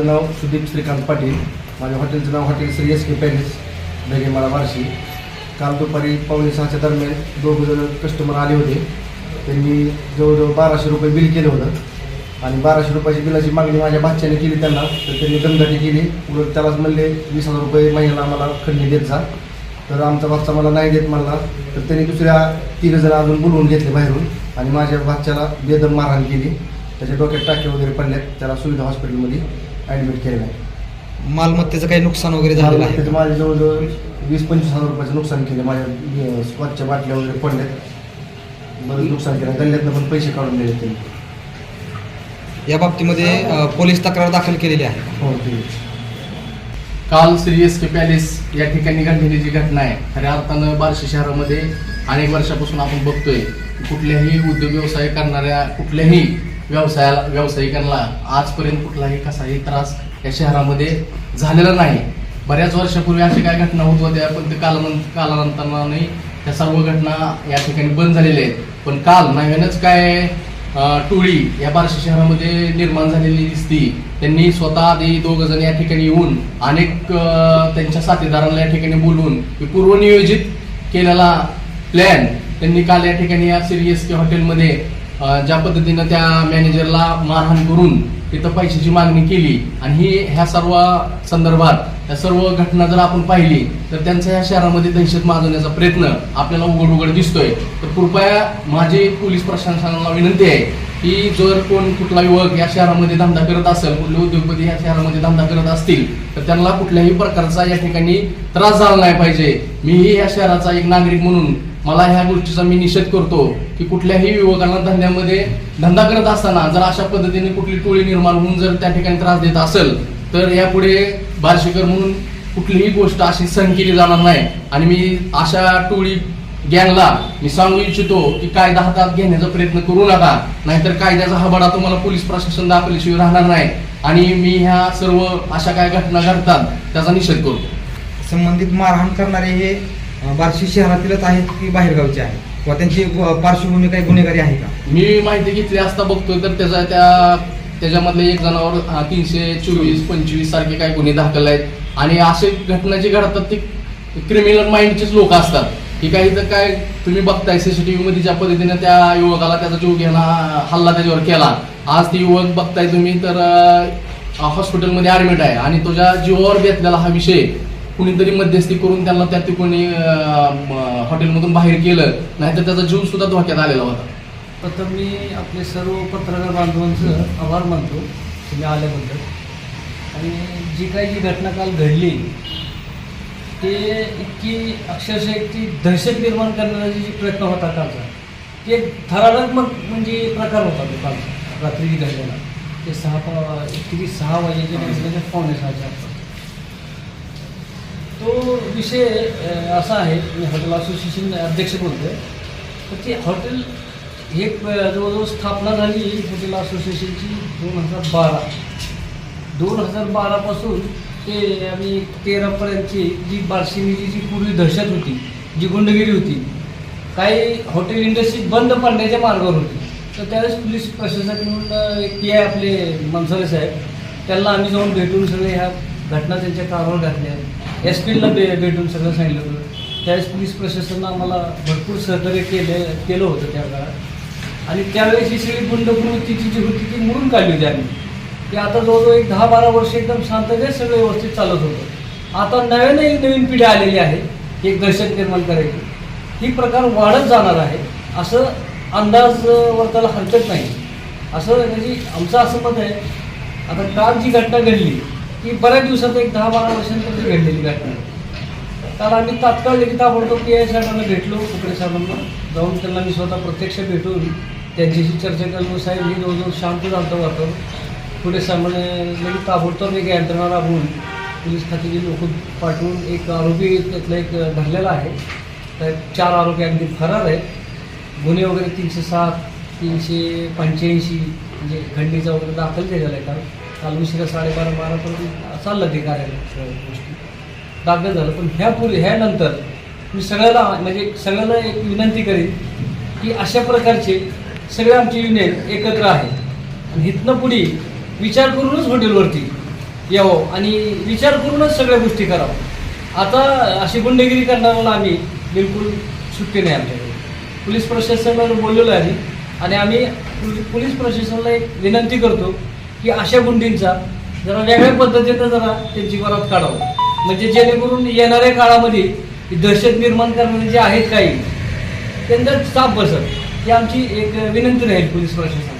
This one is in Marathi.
माझं नाव सुदीप श्रीकांत पाटील. माझ्या हॉटेलचं नाव hotel Shri S K palace Begemala Barshi काल दुपारी पावणे सहाच्या दरम्यान दोघं जण कस्टमर आले होते. त्यांनी जवळजवळ बाराशे रुपये बिल केलं होतं. आणि बाराशे रुपयाची बिलाची मागणी माझ्या भाच्याने केली त्यांना. तर त्यांनी दमदाटी केली. उलट त्यालाच म्हणले वीस हजार रुपये महिन्याला आम्हाला खंडणी देत जा. तर आमचा भाचा मला नाही देत म्हणला. तर त्यांनी दुसऱ्या तीन जण अजून बोलवून घेतले बाहेरून. आणि माझ्या भाच्याला बेदम मारहाण केली. त्याच्या डोक्यात टाके वगैरे पडल्यात. त्याला सुविधा हॉस्पिटलमध्ये ॲडमिट केलेलं आहे. मालमत्तेचं काही नुकसान वगैरे झालेलं आहे? त्याचं माझे जवळजवळ वीस पंचवीस हजार रुपयाचं नुकसान केलं. माझ्या स्कॉचच्या बाटल्या वगैरे पडल्यात. बरंच नुकसान केलं. गल्ल्यातनं पण पैसे काढून दिले त्यांनी. या बाबतीमध्ये अ, पोलीस तक्रार दाखल केलेली आहे. हो ठीक आहे काल श्री एस के पॅलेस या ठिकाणी घडलेली जी घटना आहे खऱ्या अर्थानं बार्शी शहरामध्ये अनेक वर्षापासून आपण बघतोय कुठल्याही उद्योग व्यवसाय करणाऱ्या कुठल्याही व्यवसायाला व्यावसायिकांना आजपर्यंत कुठलाही कसाही त्रास या शहरामध्ये झालेला नाही. बऱ्याच वर्षापूर्वी अशा काय घटना होत होत्या पण ते कालानं कालांतराने त्या सर्व घटना या ठिकाणी बंद झालेल्या आहेत. पण काल नव्यानंच काय टोळी या बार्शी शहरामध्ये निर्माण झालेली दिसती. त्यांनी स्वतः आधी दोघ जण या ठिकाणी येऊन अनेक त्यांच्या साथीदारांना या ठिकाणी बोलवून पूर्वनियोजित केलेला प्लॅन त्यांनी काल या ठिकाणी या सिरियस के हॉटेलमध्ये ज्या पद्धतीनं त्या मॅनेजरला मारहाण करून तिथं पैशाची मागणी केली आणि ही ह्या सर्व संदर्भात या सर्व घटना जर आपण पाहिली तर त्यांचा या शहरामध्ये दहशत माजवण्याचा प्रयत्न आपल्याला उघड उघड दिसतोय. तर कृपया माझी पोलीस प्रशासनाला विनंती आहे की जर कोण कुठला युवक या शहरामध्ये धंदा करत असेल कुठले उद्योगपती या शहरामध्ये धंदा करत असतील तर त्यांना कुठल्याही प्रकारचा या ठिकाणी त्रास झाला नाही पाहिजे. मीही या शहराचा एक नागरिक म्हणून मला ह्या गोष्टीचा मी निषेध करतो की कुठल्याही युवकांना धंद्यामध्ये धंदा करत असताना जर अशा पद्धतीने कुठली टोळी निर्माण होऊन जर त्या ठिकाणी त्रास देत असेल तर यापुढे बार्शीकर म्हणून कुठलीही गोष्ट अशी सहन केली जाणार नाही. आणि मी अशा टोळी गँगला मी सांगू इच्छितो की कायदा हातात घेण्याचा प्रयत्न करू नका. नाहीतर कायद्याचा हवाडा तुम्हाला पोलीस प्रशासन दाखवल्याशिवाय राहणार नाही. आणि मी ह्या सर्व अशा काय घटना घडतात त्याचा निषेध करतो. संबंधित मारहाण करणारे हे बार्शी शहरातीलच आहेत की बाहेरगावचे आहेत? किंवा त्यांची पार्श्वभूमी काही गुन्हेगारी आहे का? मी माहिती घेतली असता बघतोय तर त्याचा त्या त्याच्यामधले एक जणावर तीनशे चोवीस पंचवीस सारखे काही गुन्हे दाखल आहेत. आणि असे घटना जे घडतात ते क्रिमिनल माइंडचेच लोक असतात. ठीक काही तर काय तुम्ही बघताय सीसीटीव्ही मध्ये ज्या पद्धतीने त्या युवकाला त्याचा जीव घेणं हल्ला त्याच्यावर केला. आज ते युवक बघताय तुम्ही तर हॉस्पिटलमध्ये ऍडमिट आहे आणि तुझ्या जीवावर घेतलेला हा विषय कुणीतरी मध्यस्थी करून त्यांना त्या कोणी हॉटेलमधून बाहेर केलं नाहीतर त्याचा जीव सुद्धा धोक्यात आलेला होता. प्रथम मी आपले सर्व पत्रकार बांधवांचं आभार मानतो तुम्ही आल्याबद्दल. आणि जी काही जी घटना काल घडली ते इतकी अक्षरशः इतकी दहशत निर्माण करण्याचा जी प्रयत्न होता कालचा ते एक थरारक म्हणजे प्रकार होता तो कालचा रात्री घडलेला ते सहा पा किती सहा वाजेच्या पावणे सहाच्या तो विषय असा आहे मी हॉटेल असोसिएशन अध्यक्ष बोलतोय. तर ते हॉटेल हे जवळजवळ स्थापना झाली हॉटेल असोसिएशनची दोन हजार बारा. दोन हजार बारापासून ते आम्ही तेरापर्यंतची जी बार्शीनीची जी पूर्वी दहशत होती जी गुंडगिरी होती काही हॉटेल इंडस्ट्री बंद पडण्याच्या मार्गावर होती. तर त्यावेळेस पोलीस प्रशासनाकडून अ, एक पी आय आपले मनसरे साहेब त्यांना आम्ही जाऊन भेटून सगळे ह्या घटना त्यांच्या कारावर घातल्या. एस पीला भे भेटून सगळं सांगितलं होतं. त्यावेळेस पोलीस प्रशासनानं आम्हाला भरपूर सहकार्य केले केलं होतं त्या काळात. आणि त्यावेळेस ही सगळी गुंडप्रवृत्तीची जी होती ती मोडून काढली होती आम्ही. की आता जवळजवळ एक दहा बारा वर्ष एकदम शांततेत सगळं व्यवस्थित चालत होतं. आता नव्याने एक नवीन पिढी आलेली आहे एक दहशत निर्माण करायची. ही प्रकार वाढत जाणार आहे असं अंदाज वर्ताला हरकत नाही. असं म्हणजे आमचं असं मत आहे आता काल जी घटना घडली ती बऱ्याच दिवसात एक दहा बारा वर्षांपूर्वी घडलेली घटना. काल आम्ही तात्काळ लगेच ताबडतोब पी आय साहेबांना भेटलो कुकडे साहेबांना. जाऊन त्यांना मी स्वतः प्रत्यक्ष भेटून त्यांच्याशी चर्चा करून साहेब मी जवळजवळ शांत झालं वातावरण. पुढे साहेबांनी लगेच ताबडतोब एक यंत्रणा राबवून पोलीस खात्याची लोक पाठवून एक आरोपी त्यातला एक धरलेला आहे. तर चार आरोपी अगदी फरार आहेत. गुन्हे वगैरे तीनशे सात तीनशे पंच्याऐंशी म्हणजे खंडीचा वगैरे दाखल केलेला आहे. कारण काल उशिरा साडेबारा बारापर्यंत चाललं ते कार्यालय. सगळ्या गोष्टी दाखल झालं. पण ह्या पूर्वी ह्यानंतर मी सगळ्याला म्हणजे सगळ्याला एक विनंती करीन की अशा प्रकारचे सगळे आमचे युनियन एकत्र आहे. आणि इथनं पुढे विचार करूनच हॉटेलवरती यावं आणि विचार करूनच सगळ्या गोष्टी करावं. आता अशी गुंडगिरी करणाऱ्याला आम्ही बिलकुल सुट्टी नाही आमच्याकडे. पोलीस प्रशासनाला बोललेलो आहे आणि आम्ही पोलीस- प्रशासनाला एक विनंती करतो की अशा गुंडींचा जरा वेगळ्या पद्धतीनं जरा त्यांची वरात काढावं. म्हणजे जेणेकरून येणाऱ्या काळामध्ये दहशत निर्माण करणारे जे आहेत काही त्यांना चाप बसत. ही आमची एक विनंती राहील पोलीस प्रशासनाला.